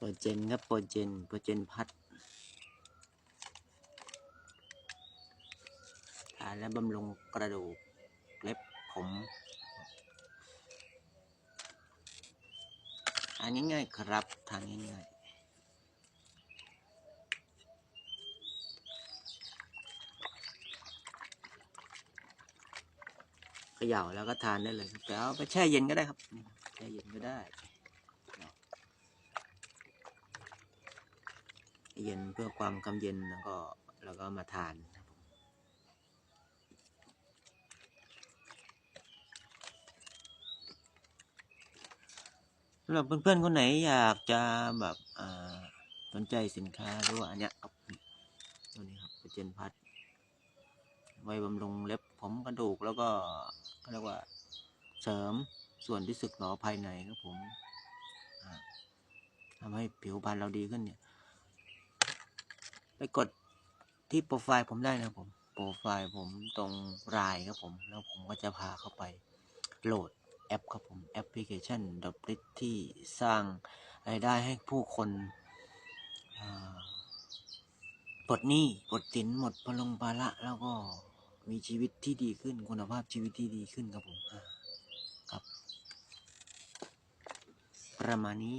โปรเจนครับโปรเจนโปรเจนพัดทานและบำรุงกระดูกเล็บผมทานง่ายๆครับทานง่ายๆเขย่าแล้วก็ทานได้เลยครับแต่เอาไปแช่เย็นก็ได้ครับแช่เย็นก็ได้ เย็นเพื่อความกำเย็นแล้วก็แล้วก็มาทานครับผมสำหรับเพื่อนๆคนไหนอยากจะแบบสนใจสินค้าหรือว่าอันเนี้ยครับตัวนี้ครับเจนพัดไว้บำรุงเล็บผมกระดูกแล้วก็เขาเรียกว่าเสริมส่วนที่สึกหรอภายในครับผมทำให้ผิวพรรณเราดีขึ้นเนี่ย ไปกดที่โปรไฟล์ผมได้นะผม โปรไฟล์ผมตรงรายครับผม แล้วผมก็จะพาเข้าไปโหลดแอปครับผมแอปพลิเคชันดับลิทที่สร้างรายได้ให้ผู้คนปลดหนี้ปลดสินหมดพลงภาระแล้วก็มีชีวิตที่ดีขึ้นคุณภาพชีวิตที่ดีขึ้นครับผมครับ ประมาณนี้